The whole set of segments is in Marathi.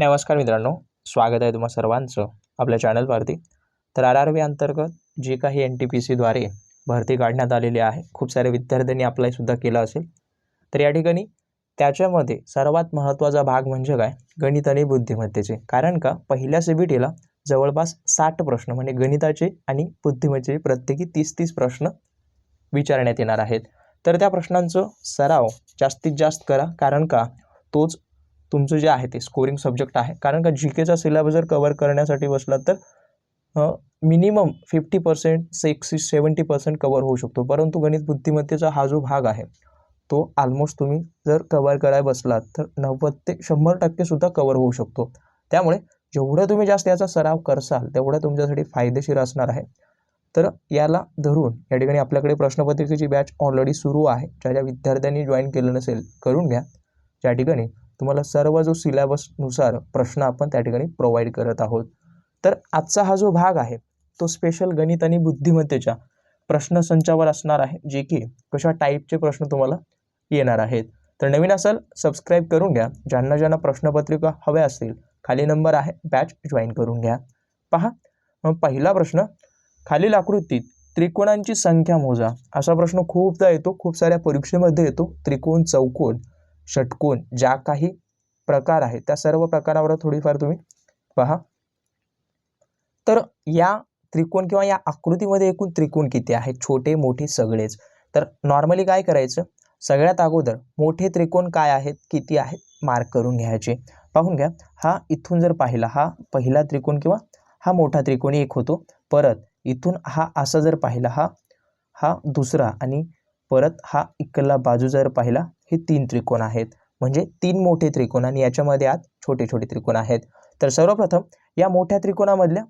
नमस्कार मित्रांनो स्वागत आहे तुम्हा सर्वांचं आपल्या चॅनलवरती तर आर आर व्ही अंतर्गत जे काही एन टी पी सीद्वारे भरती काढण्यात आलेली आहे खूप सारे विद्यार्थ्यांनी अप्लायसुद्धा केलं असेल. तर या ठिकाणी त्याच्यामध्ये सर्वात महत्त्वाचा भाग म्हणजे काय? गणित आणि बुद्धिमत्तेचे. कारण का? पहिल्या सी बी टीला जवळपास साठ प्रश्न म्हणजे गणिताचे आणि बुद्धिमत्तेचे प्रत्येकी तीस तीस प्रश्न विचारण्यात येणार आहेत. तर त्या प्रश्नांचं सराव जास्तीत जास्त करा. कारण का? तोच तुमचं जे आहे ते स्कोरिंग सब्जेक्ट आहे. कारण का जी केचा सिलेबस जर कवर करण्यासाठी बसला तर minimum fifty percent sixty seventy percent cover होऊ शकतो. परंतु गणित बुद्धिमत्तेचा हा जो भाग आहे तो ऑलमोस्ट तुम्ही जर कवर करायला बसलात तर नव्वद ते शंभर टक्केसुद्धा कवर होऊ शकतो. त्यामुळे जेवढं तुम्ही जास्त याचा सराव करसाल तेवढं तुमच्यासाठी फायदेशीर असणार आहे. तर याला धरून या ठिकाणी आपल्याकडे प्रश्नपत्रिकेची बॅच ऑलरेडी सुरू आहे. ज्या ज्या विद्यार्थ्यांनी जॉईन केलं नसेल करून घ्या. ज्या ठिकाणी तुम्हाला सर्व जो सिलेबसनुसार प्रश्न आपण त्या ठिकाणी प्रोव्हाइड करत आहोत. तर आजचा हा जो भाग आहे तो स्पेशल गणित आणि बुद्धिमत्तेच्या प्रश्नसंचावर असणार आहे जे की कशा टाईपचे प्रश्न तुम्हाला येणार आहेत. तर नवीन असाल सबस्क्राईब करून घ्या. ज्यांना ज्यांना प्रश्नपत्रिका हव्या असतील खाली नंबर आहे बॅच जॉईन करून घ्या. पहा मग पहिला प्रश्न खालील आकृतीत त्रिकोणांची संख्या मोजा. असा प्रश्न खूपदा येतो खूप साऱ्या परीक्षेमध्ये येतो त्रिकोण चौकोन षटकोन ज्या काही प्रकार आहेत त्या सर्व प्रकारावर थोडीफार तुम्ही पहा. तर या त्रिकोण किंवा या आकृतीमध्ये एकूण त्रिकोण किती आहेत? छोटे मोठे सगळेच. तर नॉर्मली काय करायचं? सगळ्यात अगोदर मोठे त्रिकोण काय आहेत? किती आहेत? मार्क करून घ्यायचे. पाहून घ्या. हा इथून जर पाहिला हा पहिला त्रिकोण किंवा हा मोठा त्रिकोणी एक होतो. परत इथून हा असा जर पाहिला हा हा दुसरा आणि परत हा इकडला बाजू जर पाहिला हे तीन त्रिकोण आहेत. म्हणजे तीन मोठे त्रिकोण आणि याच्यामध्ये आत छोटे छोटे त्रिकोण आहेत. तर सर्वप्रथम या मोठ्या त्रिकोणामधल्या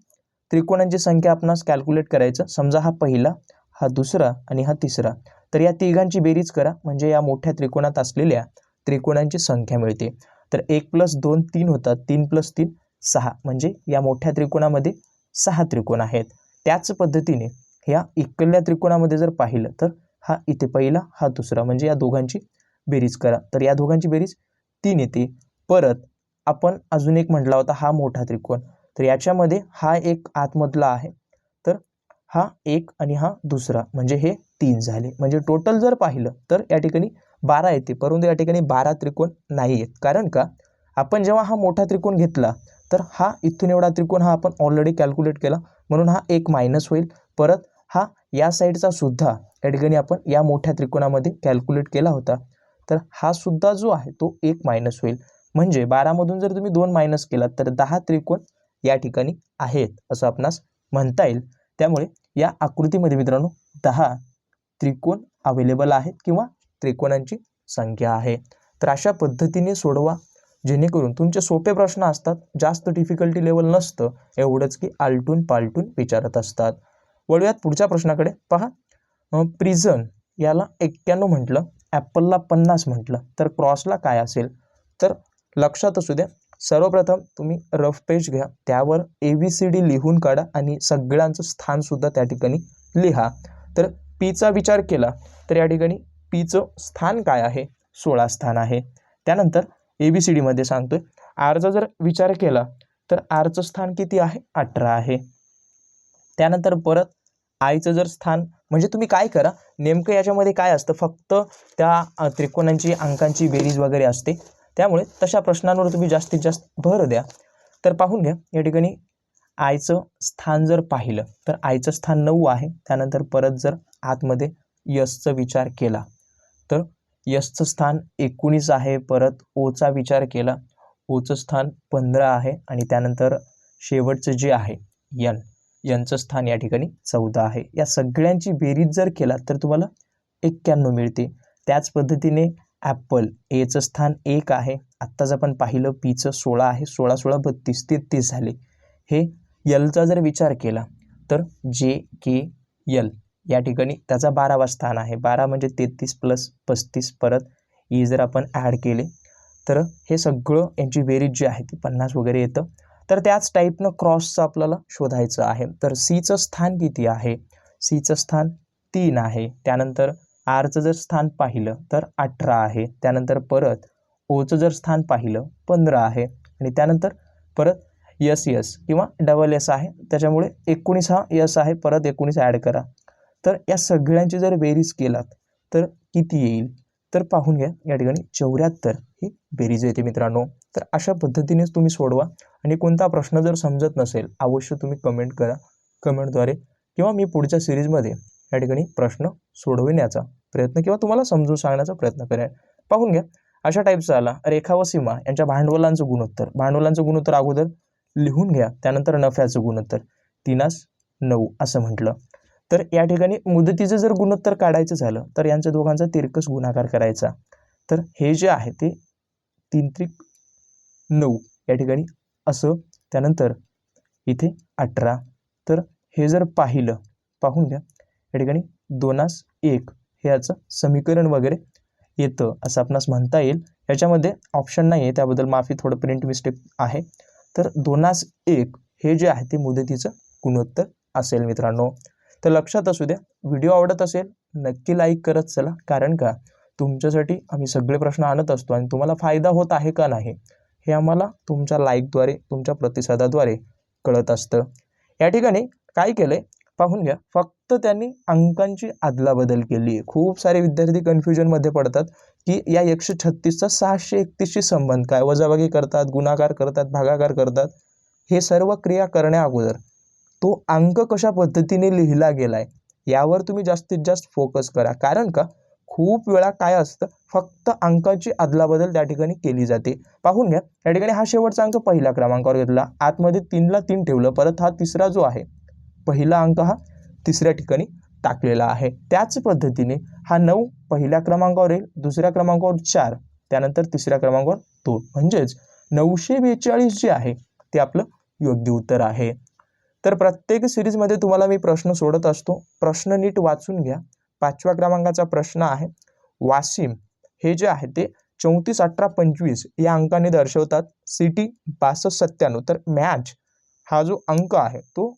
त्रिकोणांची संख्या आपणास कॅल्क्युलेट करायचं. समजा हा पहिला हा दुसरा आणि हा तिसरा. तर या तिघांची बेरीज करा. म्हणजे या मोठ्या त्रिकोणात असलेल्या त्रिकोणांची संख्या मिळते. तर एक प्लस दोन तीन होतात. तीन प्लस तीन सहा. म्हणजे या मोठ्या त्रिकोणामध्ये सहा त्रिकोण आहेत. त्याच पद्धतीने ह्या इकडल्या त्रिकोणामध्ये जर पाहिलं तर हा इथे पहिला हा दुसरा. म्हणजे या दोघांची बेरीज करा. तर या दोघांची बेरीज तीन येते. परत आपण अजून एक म्हटला होता हा मोठा त्रिकोण. तर याच्यामध्ये हा एक आतमधला आहे. तर हा एक आणि हा दुसरा. म्हणजे हे तीन झाले. म्हणजे टोटल जर पाहिलं तर या ठिकाणी बारा येते. परंतु या ठिकाणी बारा त्रिकोण नाही आहेत कारण का? आपण जेव्हा हा मोठा त्रिकोण घेतला तर हा इथून एवढा त्रिकोण हा आपण ऑलरेडी कॅल्क्युलेट केला. म्हणून हा एक मायनस होईल. परत हा या साईडचा सुद्धा या ठिकाणी आपण या मोठ्या त्रिकोणामध्ये कॅल्क्युलेट केला होता. तर हा सुद्धा जो आहे तो एक मायनस होईल. म्हणजे बारामधून जर तुम्ही दोन मायनस केलात तर दहा त्रिकोण या ठिकाणी आहेत असं आपणास म्हणता येईल. त्यामुळे या आकृतीमध्ये मित्रांनो दहा त्रिकोण अवेलेबल आहेत किंवा त्रिकोणांची संख्या आहे. तर अशा पद्धतीने सोडवा जेणेकरून तुमचे सोपे प्रश्न असतात जास्त डिफिकल्टी लेवल नसतं एवढंच की आलटून पालटून विचारत असतात. वळूयात पुढच्या प्रश्नाकडे. पहा. प्रिझन याला एक्क्याण्णव म्हटलं ॲपलला पन्नास म्हटलं. तर क्रॉसला काय असेल? तर लक्षात असू द्या सर्वप्रथम तुम्ही रफ पेज घ्या. त्यावर ए बी सी डी लिहून काढा आणि सगळ्यांचं स्थानसुद्धा त्या ठिकाणी लिहा. तर पीचा विचार केला तर या ठिकाणी पीचं स्थान काय आहे? सोळा स्थान आहे. त्यानंतर ए बी सी डीमध्ये सांगतो आहे आरचा जर विचार केला तर आरचं स्थान किती आहे? अठरा आहे. त्यानंतर परत आयचं जर स्थान म्हणजे तुम्ही काय करा नेमकं याच्यामध्ये काय असतं फक्त त्या त्रिकोणांची अंकांची बेरीज वगैरे असते. त्यामुळे तशा प्रश्नांवर तुम्ही जास्तीत जास्त भर द्या. तर पाहून घ्या या ठिकाणी आयचं स्थान जर पाहिलं तर आयचं स्थान नऊ आहे. त्यानंतर परत जर आतमध्ये यसचा विचार केला तर यसचं स्थान एकोणीस आहे. परत ओचा विचार केला ओचं स्थान पंधरा आहे. आणि त्यानंतर शेवटचं जे आहे यन यांचं स्थान या ठिकाणी चौदा आहे. या सगळ्यांची बेरीज जर केला तर तुम्हाला एक्क्याण्णव मिळते त्याच पद्धतीने ॲपल एचं स्थान एक आहे. आत्ताच आपण पाहिलं पीचं सोळा आहे. सोळा सोळा बत्तीस तेहतीस झाले. हे यलचा जर विचार केला तर जे के यल या ठिकाणी त्याचा बारावा स्थान आहे. बारा म्हणजे तेहतीस प्लस पस्तीस परत ई जर आपण ॲड केले तर हे सगळं यांची बेरीज जी आहे ती पन्नास वगैरे येतं. तर त्याच टाईपनं क्रॉसचं आपल्याला शोधायचं आहे. तर सीचं स्थान किती आहे? सीचं स्थान तीन आहे. त्यानंतर आरचं जर स्थान पाहिलं तर अठरा आहे. त्यानंतर परत ओचं जर स्थान पाहिलं पंधरा आहे. आणि त्यानंतर परत यस यस किंवा डबल एस आहे. त्याच्यामुळे एकोणीस हा यस आहे. परत एकोणीस ॲड करा. तर या सगळ्यांची जर बेरीज केलात तर किती येईल? तर पाहून घ्या. या ठिकाणी चौऱ्याहत्तर ही बेरीज येते मित्रांनो. तर अशा पद्धतीनेच तुम्ही सोडवा. आणि कोणता प्रश्न जर समजत नसेल अवश्य तुम्ही कमेंट करा. कमेंटद्वारे किंवा मी पुढच्या सिरीजमध्ये या ठिकाणी प्रश्न सोडविण्याचा प्रयत्न किंवा तुम्हाला समजून सांगण्याचा प्रयत्न करेन. पाहून घ्या. अशा टाईपचा आला. रेखा व सीमा यांच्या भांडवलांचं गुणोत्तर. भांडवलांचं गुणोत्तर अगोदर लिहून घ्या. त्यानंतर नफ्याचं गुणोत्तर. तिनास नऊ असं म्हटलं. तर या ठिकाणी मुदतीचं जर गुणोत्तर काढायचं झालं तर यांच्या दोघांचा तिरकस गुणाकार करायचा. तर हे जे आहे ते तीन त्रिक नऊ या ठिकाणी असं त्यानंतर इथे अठरा. तर हे जर पाहिलं पाहून घ्या. या ठिकाणी दोनास एक हे याचं समीकरण वगैरे येतं असं आपणास म्हणता येईल. याच्यामध्ये ऑप्शन नाही आहे त्याबद्दल माफी थोडं प्रिंट मिस्टेक आहे. तर दोनास एक हे जे आहे ते मुदतीचं गुणोत्तर असेल मित्रांनो. तर लक्षात असू द्या व्हिडिओ आवडत असेल नक्की लाईक करत चला. कारण का? तुमच्यासाठी आम्ही सगळे प्रश्न आणत असतो आणि तुम्हाला फायदा होत आहे का नाही हे आम्हाला तुमच्या लाईकद्वारे तुमच्या प्रतिसादाद्वारे कळत असतं. या ठिकाणी काय केलं आहे पाहून घ्या फक्त त्यांनी अंकांची अदलाबदल केली आहे खूप सारे विद्यार्थी कन्फ्युजनमध्ये पडतात की या एकशे छत्तीसचा सहाशे एकतीसशी संबंध काय? वजाबागी करतात गुणाकार करतात भागाकार करतात हे सर्व क्रिया करण्या अगोदर. तो अंक कशा पद्धतीने लिहिला गेला आहे यावर तुम्ही जास्तीत जास्त फोकस करा. कारण का? खूप वेळा काय असतं? फक्त अंकाची अदलाबदल त्या ठिकाणी केली जाते. पाहून घ्या या ठिकाणी हा शेवटचा अंक पहिल्या क्रमांकावर घेतला. आतमध्ये तीनला तीन ठेवलं परत हा तिसरा जो आहे पहिला अंक हा तिसऱ्या ठिकाणी टाकलेला आहे. त्याच पद्धतीने हा नऊ पहिल्या क्रमांकावर येईल दुसऱ्या क्रमांकावर चार त्यानंतर तिसऱ्या क्रमांकावर दोन. म्हणजेच नऊशे बेचाळीस जे आहे ते आपलं योग्य उत्तर आहे. तर प्रत्येक सिरीजमध्ये तुम्हाला मी प्रश्न सोडत असतो. प्रश्न नीट वाचून घ्या. पाचव्या क्रमांकाचा प्रश्न आहे वाशिम हे जे आहे ते चौतीस अठरा पंचवीस या अंकाने दर्शवतात. सिटी बासष्ट सत्त्याण्णव. तर मॅच हा जो अंक आहे तो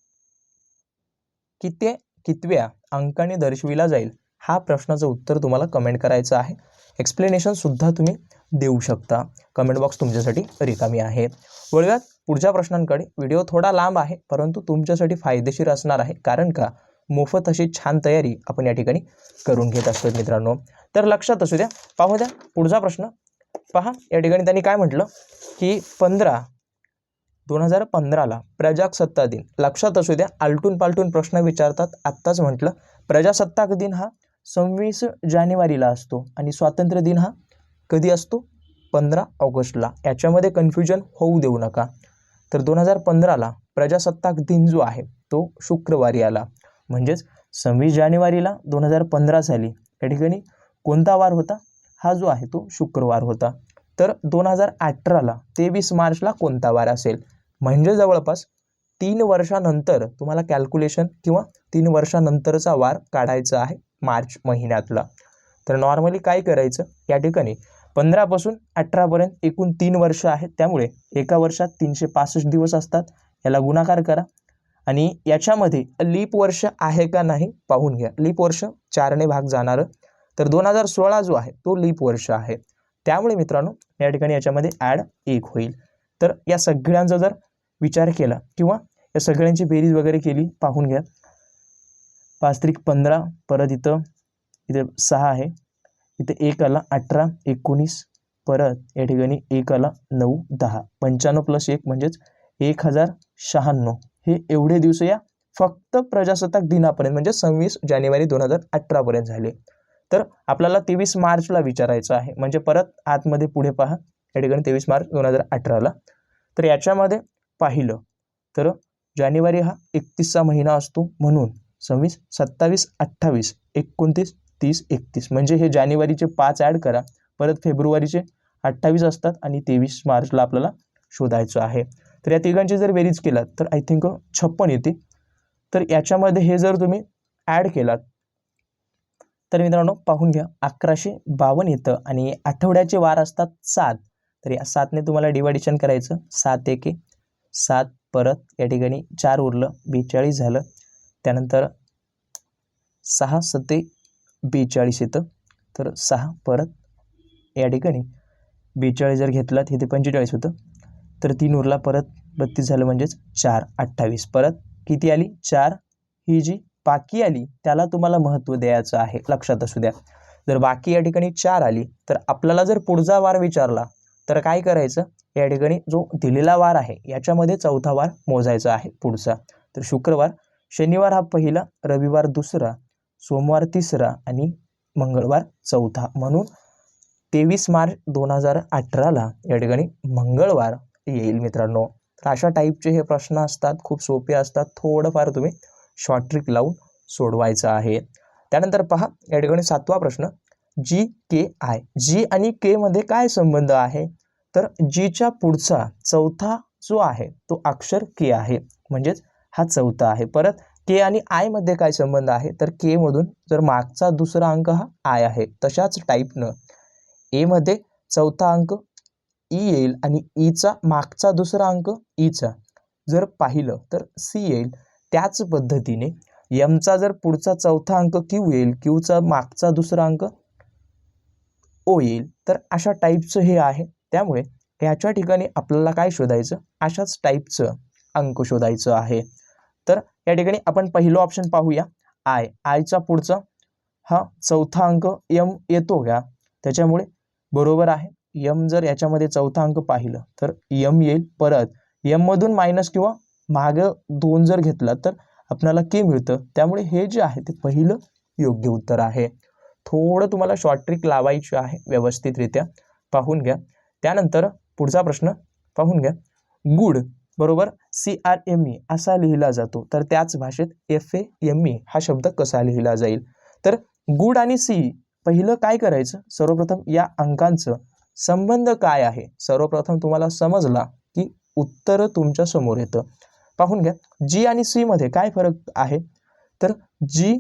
किती कितव्या अंकाने दर्शविला जाईल? हा प्रश्नाचं उत्तर तुम्हाला कमेंट करायचं आहे. एक्सप्लेनेशनसुद्धा तुम्ही देऊ शकता. कमेंट बॉक्स तुमच्यासाठी रिकामी आहे. वळूयात पुढच्या प्रश्नांकडे व्हिडिओ थोडा लांब आहे परंतु तुमच्यासाठी फायदेशीर असणार आहे कारण का? मोफत अशी छान तयारी आपण या ठिकाणी करून घेत असतो मित्रांनो. तर लक्षात असू द्या पाहू द्या पुढचा प्रश्न. पहा या ठिकाणी त्यांनी काय म्हटलं? की पंधरा दोन हजार पंधराला प्रजासत्ताक दिन. लक्षात असू द्या आलटून पालटून प्रश्न विचारतात आत्ताच म्हटलं. प्रजासत्ताक दिन हा सव्वीस जानेवारीला असतो आणि स्वातंत्र्य दिन हा कधी असतो? पंधरा ऑगस्टला. याच्यामध्ये कन्फ्युजन होऊ देऊ नका. तर दोन हजार पंधराला प्रजासत्ताक दिन जो आहे तो शुक्रवारी आला. म्हणजेच सव्वीस जानेवारीला दोन हजार पंधरा साली या ठिकाणी कोणता वार होता? हा जो आहे तो शुक्रवार होता. तर दोन हजार अठराला तेवीस मार्चला कोणता वार असेल? म्हणजे जवळपास तीन वर्षानंतर तुम्हाला कॅल्क्युलेशन किंवा तीन वर्षानंतरचा वार काढायचा आहे मार्च महिन्यातला. तर नॉर्मली काय करायचं? या ठिकाणी पंधरापासून अठरापर्यंत एकूण तीन वर्ष आहेत. त्यामुळे एका वर्षात तीनशे पासष्ट दिवस असतात. याला गुणाकार करा. आणि याच्यामध्ये लीप वर्ष आहे का नाही पाहून घ्या. लीप वर्ष चारने भाग जाणारं. तर दोन हजार सोळा जो आहे तो लीप वर्ष आहे. त्यामुळे मित्रांनो या ठिकाणी याच्यामध्ये ॲड एक होईल. तर या सगळ्यांचा जर विचार केला किंवा या सगळ्यांची बेरीज वगैरे केली पाहून घ्या. पाच त्रिक पंधरा परत इथं इथे सहा आहे. इथे एक आला अठरा एकोणीस परत या ठिकाणी एक आला नऊ दहा. पंच्याण्णव प्लस एक म्हणजेच एक हजार शहाण्णव. हे एवढे दिवस या फक्त प्रजासत्ताक दिनापर्यंत म्हणजे सव्वीस जानेवारी दोन हजार अठरापर्यंत झाले. तर आपल्याला तेवीस मार्चला विचारायचं आहे. म्हणजे परत आतमध्ये पुढे पहा. या ठिकाणी तेवीस मार्च दोन हजार अठराला. तर याच्यामध्ये पाहिलं तर जानेवारी हा एकतीसचा महिना असतो म्हणून सव्वीस सत्तावीस अठ्ठावीस एकोणतीस तीस एकतीस. म्हणजे हे जानेवारीचे पाच ॲड करा. परत फेब्रुवारीचे अठ्ठावीस असतात आणि तेवीस मार्चला आपल्याला शोधायचं आहे. तर या तिघांची जर बेरीज केलात तर आय थिंक छप्पन येते. तर याच्यामध्ये हे जर तुम्ही ॲड केलात तर मित्रांनो पाहून घ्या. अकराशे बावन्न येतं आणि आठवड्याचे वार असतात सात. तर या सातने तुम्हाला डिवायडेशन करायचं. सात एके सात परत या ठिकाणी चार उरलं बेचाळीस झालं. त्यानंतर सहा सते बेचाळीस येतं. तर सहा परत या ठिकाणी. बेचाळीस जर घेतलात हे ते पंचेचाळीस होतं. तर तीन उरला परत बत्तीस झालं म्हणजेच चार अठ्ठावीस. परत किती आली? चार. ही जी बाकी आली त्याला तुम्हाला महत्त्व द्यायचं आहे. लक्षात असू द्या. जर बाकी या ठिकाणी चार आली तर आपल्याला जर पुढचा वार विचारला तर काय करायचं? या ठिकाणी जो दिलेला वार आहे याच्यामध्ये चौथा वार मोजायचा आहे पुढचा. तर शुक्रवार शनिवार हा पहिला रविवार दुसरा सोमवार तिसरा आणि मंगळवार चौथा. म्हणून तेवीस मार्च दोन हजार अठराला या ठिकाणी मंगळवार येईल मित्रांनो. तर अशा टाईपचे हे प्रश्न असतात खूप सोपे असतात. थोडंफार तुम्ही शॉर्ट ट्रिक लावून सोडवायचं आहे. त्यानंतर पहा या ठिकाणी सातवा प्रश्न. जी के आय जी आणि के मध्ये काय संबंध आहे? तर जीच्या पुढचा चौथा जो आहे तो अक्षर के आहे. म्हणजेच हा चौथा आहे. परत के आणि आयमध्ये काय संबंध आहे? तर के मधून जर मागचा दुसरा अंक हा आय आहे तशाच टाईपनं ए मध्ये चौथा अंक ई येईल आणि e ईचा मागचा दुसरा अंक e ईचा जर पाहिलं तर सी येईल. त्याच पद्धतीने यमचा जर पुढचा चौथा अंक क्यू येईल क्यूचा मागचा दुसरा अंक ओ येईल तर अशा टाईपचं हे आहे. त्यामुळे ह्याच्या ठिकाणी आपल्याला काय शोधायचं? अशाच टाईपचं अंक शोधायचं आहे. तर या ठिकाणी आपण पहिलं ऑप्शन पाहूया. आय आयचा पुढचा हा चौथा अंक यम येतो का? त्याच्यामुळे बरोबर आहे. यम जर याच्यामध्ये चौथा अंक पाहिलं तर यम येईल परत. यममधून मायनस किंवा मागं दोन जर घेतला तर आपल्याला के मिळतं. त्यामुळे हे जे आहे ते पहिलं योग्य उत्तर आहे. थोडं तुम्हाला शॉर्ट ट्रिक लावायची आहे व्यवस्थितरित्या. पाहून घ्या. त्यानंतर पुढचा प्रश्न पाहून घ्या. गुड बरोबर? सी आर एम ई असा लिहिला जातो. तर त्याच भाषेत एफ ए एम ई हा शब्द कसा लिहिला जाईल? तर गुड आणि सी पहिलं काय करायचं? सर्वप्रथम या अंकांचं संबंध काय आहे? सर्वप्रथम तुम्हाला समजला की उत्तर तुमच्यासमोर येतं. पाहून घ्या. जी आणि सी मध्ये काय फरक आहे? तर जी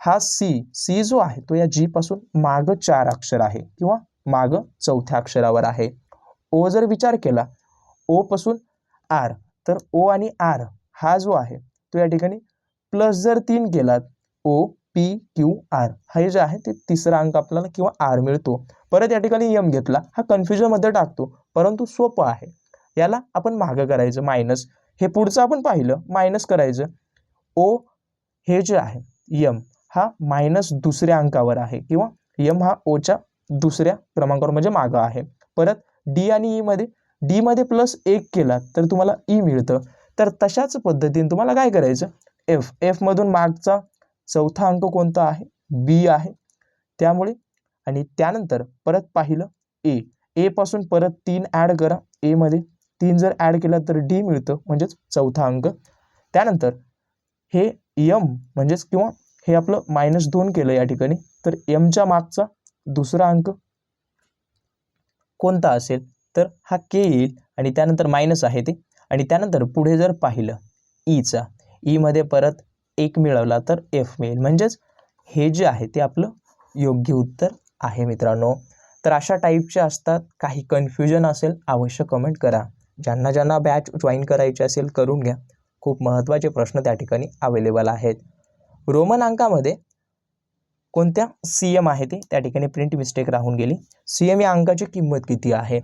हा सी सी जो आहे तो या जी पासून माग चार अक्षर आहे किंवा माग चौथ्या अक्षरावर आहे. ओ जर विचार केला ओ पासून आर तर ओ आणि आर हा जो आहे तो या ठिकाणी प्लस जर तीन केलात ओ पी क्यू आर हे जे आहे ते तिसरा अंक आपल्याला किंवा आर मिळतो. परत या ठिकाणी यम घेतला हा कन्फ्युजनमध्ये टाकतो परंतु सोपं आहे. याला आपण मागं करायचं मायनस हे पुढचं आपण पाहिलं मायनस करायचं. ओ हे जे आहे यम हा मायनस दुसऱ्या अंकावर आहे किंवा यम हा ओच्या दुसऱ्या क्रमांकावर म्हणजे मागं आहे. परत डी आणि e ईमध्ये डीमध्ये प्लस एक केला तर तुम्हाला ई मिळतं. तर तशाच पद्धतीने तुम्हाला काय करायचं? एफ एफमधून मागचा चौथा अंक कोणता आहे? बी आहे. त्यामुळे आणि त्यानंतर परत पाहिलं ए ए पासून परत तीन ॲड करा. एमध्ये तीन जर ॲड केला तर डी मिळतं म्हणजेच चौथा अंक. त्यानंतर हे यम म्हणजेच किंवा हे आपलं मायनस दोन केलं या ठिकाणी तर यमच्या मागचा दुसरा अंक कोणता असेल? तर हा के येईल आणि त्यानंतर मायनस आहे ते. आणि त्यानंतर पुढे जर पाहिलं e ईचा ईमध्ये e परत एक मिळवला तर एफ मिळेल. म्हणजेच हे जे आहे ते आपलं योग्य उत्तर आहे मित्रांनो. तर अशा टाईपचे असतात. काही कन्फ्युजन असेल अवश्य कमेंट करा. ज्यांना ज्यांना बॅच जॉईन करायची असेल करून घ्या. खूप महत्त्वाचे प्रश्न त्या ठिकाणी अवेलेबल आहेत. रोमन अंकामध्ये कोणत्या सी एम आहे ते? त्या ठिकाणी प्रिंट मिस्टेक राहून गेली. सी एम या अंकाची किंमत किती आहे?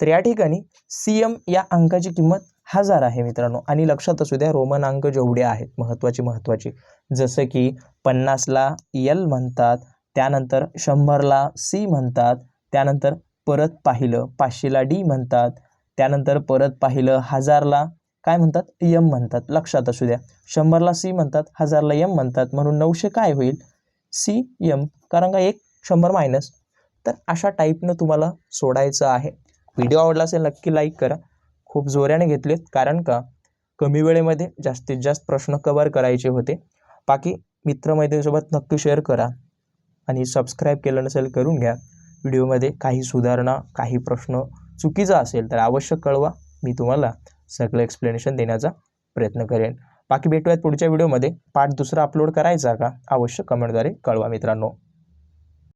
तर या ठिकाणी सी एम या अंकाची किंमत हजार आहे मित्रांनो. आणि लक्षात असू द्या रोमन अंक जेवढे आहेत महत्त्वाचे महत्त्वाचे जसं की पन्नासला यल म्हणतात त्यानंतर शंभरला सी म्हणतात त्यानंतर परत पाहिलं पाचशेला डी म्हणतात त्यानंतर परत पाहिलं हजारला काय म्हणतात? यम म्हणतात. लक्षात असू द्या. शंभरला सी म्हणतात हजारला यम म्हणतात. म्हणून नऊशे काय होईल? सी यम कारण का एक शंभर मायनस तर अशा टाईपनं तुम्हाला सोडायचं आहे. व्हिडिओ आवडला असेल नक्की लाईक करा. खूप जोऱ्याने घेतलेत कारण का? कमी वेळेमध्ये जास्तीत जास्त प्रश्न कवर करायचे होते. बाकी मित्रमैत्रिणीसोबत नक्की शेअर करा आणि सबस्क्राईब केलं नसेल करून घ्या. व्हिडिओमध्ये काही सुधारणा काही प्रश्न चुकीचा असेल तर आवश्यक कळवा. मी तुम्हाला सगळं एक्सप्लेनेशन देण्याचा प्रयत्न करेन. बाकी भेटूयात पुढच्या व्हिडिओमध्ये. पार्ट दुसरा अपलोड करायचा का? अवश्य कमेंटद्वारे कळवा मित्रांनो.